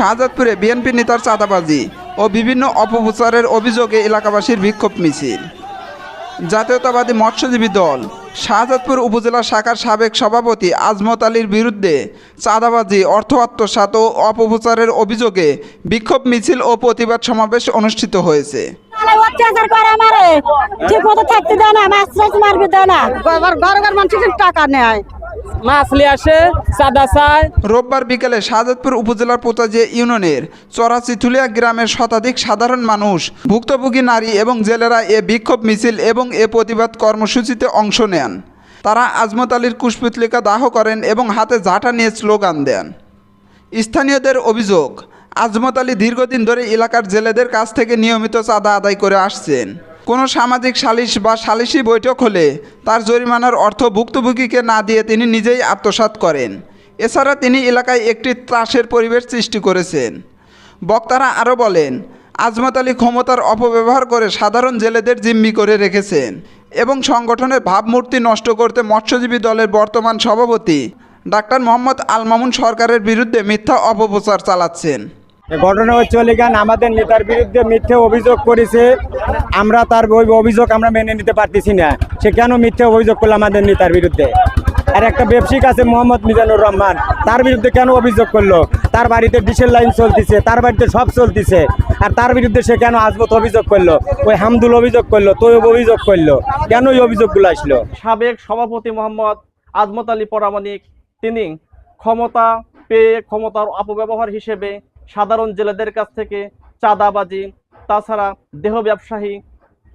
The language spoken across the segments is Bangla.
শাহজাদপুরে বিএনপি নেতার চাঁদাবাজি ও বিভিন্ন অপপ্রচারের অভিযোগে এলাকাবাসীর বিক্ষোভ মিছিল। জাতীয়তাবাদী মৎস্যজীবী দল শাহজাদপুর উপজেলা শাখার সাবেক সভাপতি আজমত আলীর বিরুদ্ধে চাঁদাবাজি অর্থ আত্মসাৎ ও অপপ্রচারের অভিযোগে বিক্ষোভ মিছিল ও প্রতিবাদ সমাবেশ অনুষ্ঠিত হয়েছে। অত্যাচার করে আমারে ঠিক মতো থাকতে দেয় না মাছ মারবে দেয় না। ঘর ঘর মানুষের টাকা নেয়। মাছ নিয়ে আসে, চাঁদা চায়। রোববার বিকেলে শাহজাদপুর উপজেলার পোতাজিয়া ইউনিয়নের চরাচিথুলিয়া গ্রামের শতাধিক সাধারণ মানুষ, ভুক্তভোগী নারী এবং জেলেরা এ বিক্ষোভ মিছিল এবং এ প্রতিবাদ কর্মসূচিতে অংশ নেন। তারা আজমত আলীর কুশপুতলিকা দাহ করেন এবং হাতে ঝাঁটা নিয়ে স্লোগান দেন। স্থানীয়দের অভিযোগ, আজমত আলী দীর্ঘদিন ধরে এলাকার জেলেদের কাছ থেকে নিয়মিত চাঁদা আদায় করে আসছেন। কোনো সামাজিক সালিশ বা সালিশি বৈঠক হলে তার জরিমানার অর্থ ভুক্তভোগীকে না দিয়ে তিনি নিজেই আত্মসাৎ করেন। এছাড়া তিনি এলাকায় একটি ত্রাসের পরিবেশ সৃষ্টি করেছেন। বক্তারা আরও বলেন, আজমত আলী ক্ষমতার অপব্যবহার করে সাধারণ জেলেদের জিম্মি করে রেখেছেন এবং সংগঠনের ভাবমূর্তি নষ্ট করতে মৎস্যজীবী দলের বর্তমান সভাপতি ডাক্তার মোহাম্মদ আলমামুন সরকারের বিরুদ্ধে মিথ্যা অপপ্রচার চালাচ্ছেন। ঘটনা হচ্ছে অলিগান আমাদের নেতার বিরুদ্ধে মিথ্যে অভিযোগ করেছে। আমরা তার ওই অভিযোগ আমরা মেনে নিতে পারতেছি না। সে কেন মিথ্যে অভিযোগ করল আমাদের নেতার বিরুদ্ধে? আর একটা ব্যবসায়িক আছে মোহাম্মদ মিজানুর রহমান, তার বিরুদ্ধে কেন অভিযোগ করল? তার বাড়িতে ডিসেল লাইন চলতেছে, তার বাড়িতে সব চলতেছে। আর তার বিরুদ্ধে সে কেন আজমত অভিযোগ করল? ওই হামদুল অভিযোগ করল তৈব অভিযোগ করল। কেন ওই অভিযোগগুলো আসলো? সাবেক সভাপতি মোহাম্মদ আজমত আলী পরামানিক, তিনি ক্ষমতা পেয়ে ক্ষমতার অপব্যবহার হিসেবে সাধারণ জেলেদের কাছ থেকে চাঁদাবাজি, তাছাড়া দেহ ব্যবসায়ী,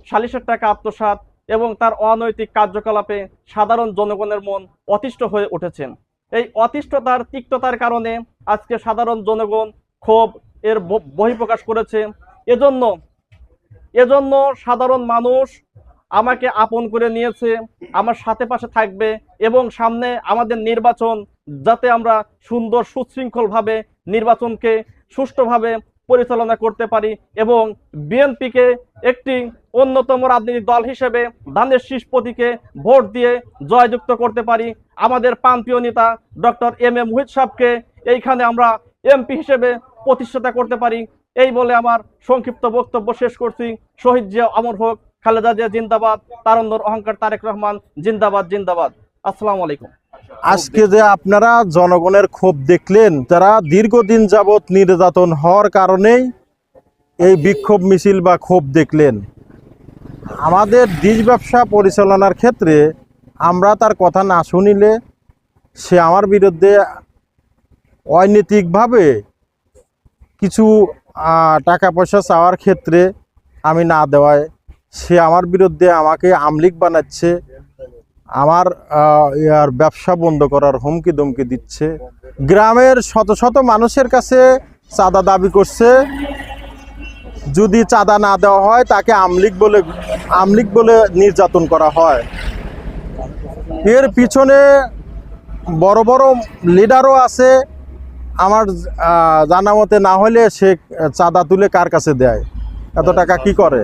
সালিশের টাকা আত্মসাৎ এবং তার অনৈতিক কার্যকলাপে সাধারণ জনগণের মন অতিষ্ঠ হয়ে উঠেছেন। এই অতিষ্ঠতার তিক্ততার কারণে আজকে সাধারণ জনগণ ক্ষোভ এর বহিঃপ্রকাশ করেছে। এজন্য এজন্য সাধারণ মানুষ আমাকে আপন করে নিয়েছে, আমার সাথে পাশে থাকবে এবং সামনে আমাদের নির্বাচন যাতে আমরা সুন্দর সুশৃঙ্খলভাবে নির্বাচনকে সুষ্ঠুভাবে পরিচালনা করতে পারি এবং বিএনপিকে একটি অন্যতম রাজনৈতিক দল হিসেবে ধানের শীষ ভোট দিয়ে জয়যুক্ত করতে পারি। আমাদের প্রান্তীয় নেতা ডক্টর এম এ মুহিত সাহকে এইখানে আমরা এমপি হিসেবে প্রতিষ্ঠাতা করতে পারি। এই বলে আমার সংক্ষিপ্ত বক্তব্য শেষ করছি। শহীদ জিয়া অমর হোক, খালেদা জিয়া জিন্দাবাদ তারন্দর অহংকার তারেক রহমান জিন্দাবাদ জিন্দাবাদ। আসসালামু আলাইকুম। আজকে যে আপনারা জনগণের ক্ষোভ দেখলেন তারা দীর্ঘদিন যাবৎ নির্যাতন হওয়ার কারণেই এই বিক্ষোভ মিছিল বা ক্ষোভ দেখলেন। আমাদের ডিজ ব্যবসা পরিচালনার ক্ষেত্রে আমরা তার কথা না শুনিলে সে আমার বিরুদ্ধে অনৈতিকভাবে কিছু টাকা পয়সা চাওয়ার ক্ষেত্রে আমি না দেওয়ায় সে আমার বিরুদ্ধে আমাকে আমলিক বানাচ্ছে। আমার ইয়ার ব্যবসা বন্ধ করার হুমকি দমকি দিচ্ছে। গ্রামের শত শত মানুষের কাছে চাঁদা দাবি করছে। যদি চাঁদা না দেওয়া হয়, তাকে আমলিক বলে আমলিক বলে নির্যাতন করা হয়। এর পিছনে বড় বড় লিডারও আছে। আমার জানা মতে না হলে সে চাঁদা তুলে কার কাছে দেয়? এত টাকা কি করে?